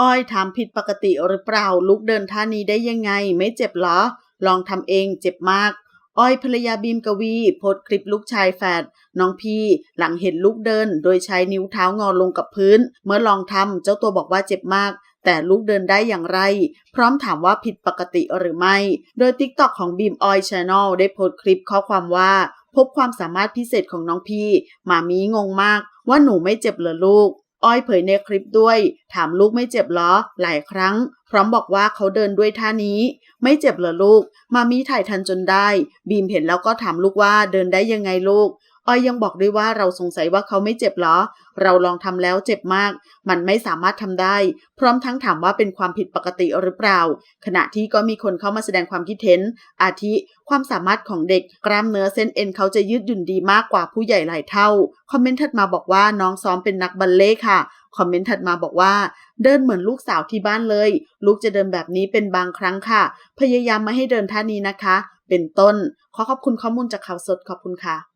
อ้อยถามผิดปกติหรือเปล่า ลุกเดินท่านี้ได้ยังไง ไม่เจ็บเหรอ ลองทำเองเจ็บมาก อ้อยภรรยาบีมกวีโพสคลิปลูกชายแฝดน้องพี่หลังเห็นลูกเดิน โดยใช้นิ้วเท้างอลงกับพื้น เมื่อลองทำเจ้าตัวบอกว่าเจ็บมาก แต่ลูกเดินได้อย่างไร พร้อมถามว่าผิดปกติหรือไม่ โดย TikTok ของ Beam Oil Channel ได้โพสคลิปข้อความว่า พบความสามารถพิเศษของน้องพี่หมามีงงมาก ว่าหนูไม่เจ็บเหรอลูก อ้อยเผยในคลิปด้วย ถามลูกไม่เจ็บหรอ หลายครั้ง พร้อมบอกว่าเขาเดินด้วยท่านี้ ไม่เจ็บเหรอลูก มามีถ่ายทันจนได้ บีมเห็นแล้วก็ถามลูกว่าเดินได้ยังไงลูก อ้อยยังบอกด้วยว่าเราสงสัยว่าเขาไม่เจ็บเหรอ เราลองทำแล้วเจ็บมาก มันไม่สามารถทำได้ พร้อมทั้งถามว่าเป็นความผิดปกติหรือเปล่า ขณะที่ก็มีคนเข้ามาแสดงความคิดเห็น อาทิ ความสามารถของเด็กกล้ามเนื้อเส้นเอ็นเขาจะยืดหยุ่นดีมากกว่าผู้ใหญ่หลายเท่า คอมเมนต์ถัดมาบอกว่าน้องซ้อมเป็นนักบัลเล่ค่ะคอมเมนต์ถัดมาบอกว่า เดินเหมือนลูกสาวที่บ้านเลย ลูกจะเดินแบบนี้เป็นบางครั้งค่ะ พยายามไม่ให้เดินท่านี้นะคะ เป็นต้น ขอขอบคุณข้อมูลจากข่าวสดขอบคุณค่ะ